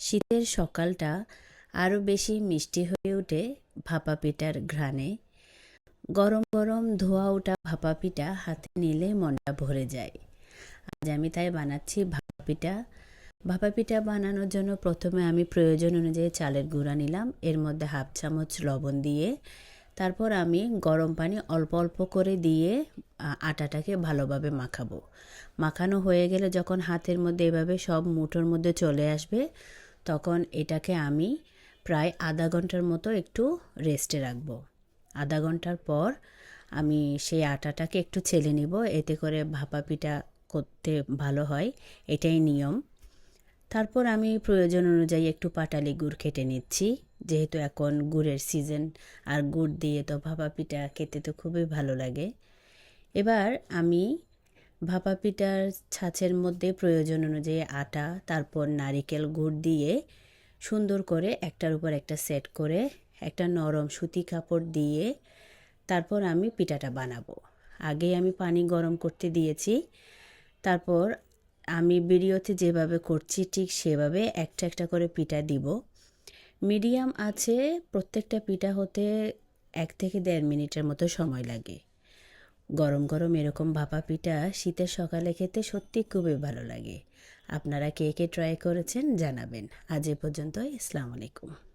শীতের সকালটা আরও বেশি মিষ্টি হয়ে ওঠে ভাপা পিঠার ঘ্রাণে। গরম গরম ধোয়া ওঠা ভাপা পিঠা হাতে নিলে মনটা ভরে যায়। আজ আমি তাই বানাচ্ছি ভাপা পিঠা। ভাপা পিঠা বানানোর জন্য প্রথমে আমি প্রয়োজন অনুযায়ী চালের গুঁড়া নিলাম, এর মধ্যে হাফ চামচ লবণ দিয়ে। তারপর আমি গরম পানি অল্প অল্প করে দিয়ে আটাটাকে ভালোভাবে মাখাবো। মাখানো হয়ে গেলে যখন হাতের মধ্যে এভাবে সব মুঠোর মধ্যে চলে আসবে তখন এটাকে আমি প্রায় আধা ঘণ্টার মতো একটু রেস্টে রাখব। আধা ঘণ্টার পর আমি সেই আটাটাকে একটু ছেলে নিব। এতে করে ভাপা পিঠা করতে ভালো হয়, এটাই নিয়ম। তারপর আমি প্রয়োজন অনুযায়ী একটু পাটালি গুড় কেটে নিচ্ছি। যেহেতু এখন গুড়ের সিজন আর গুড় দিয়ে তো ভাপা পিঠা খেতে তো খুবই ভালো লাগে। এবার আমি ভাপা পিঠার ছাঁচের মধ্যে প্রয়োজন অনুযায়ী আটা, তারপর নারিকেল গুড় দিয়ে সুন্দর করে একটার উপর একটা সেট করে একটা নরম সুতি কাপড় দিয়ে তারপর আমি পিঠাটা বানাবো। আগে আমি পানি গরম করতে দিয়েছি। তারপর আমি ভিডিওতে যেভাবে করছি ঠিক সেভাবে একটা একটা করে পিঠা দিব। মিডিয়াম আছে, প্রত্যেকটা পিঠা হতে এক থেকে দেড় মিনিটের মতো সময় লাগে। গরম গরম এরকম ভাপা পিঠা শীতের সকালে খেতে সত্যি খুবই ভালো লাগে। আপনারা কে কে ট্রাই করেছেন জানাবেন। আজ এ পর্যন্ত ইসলাম আলাইকুম।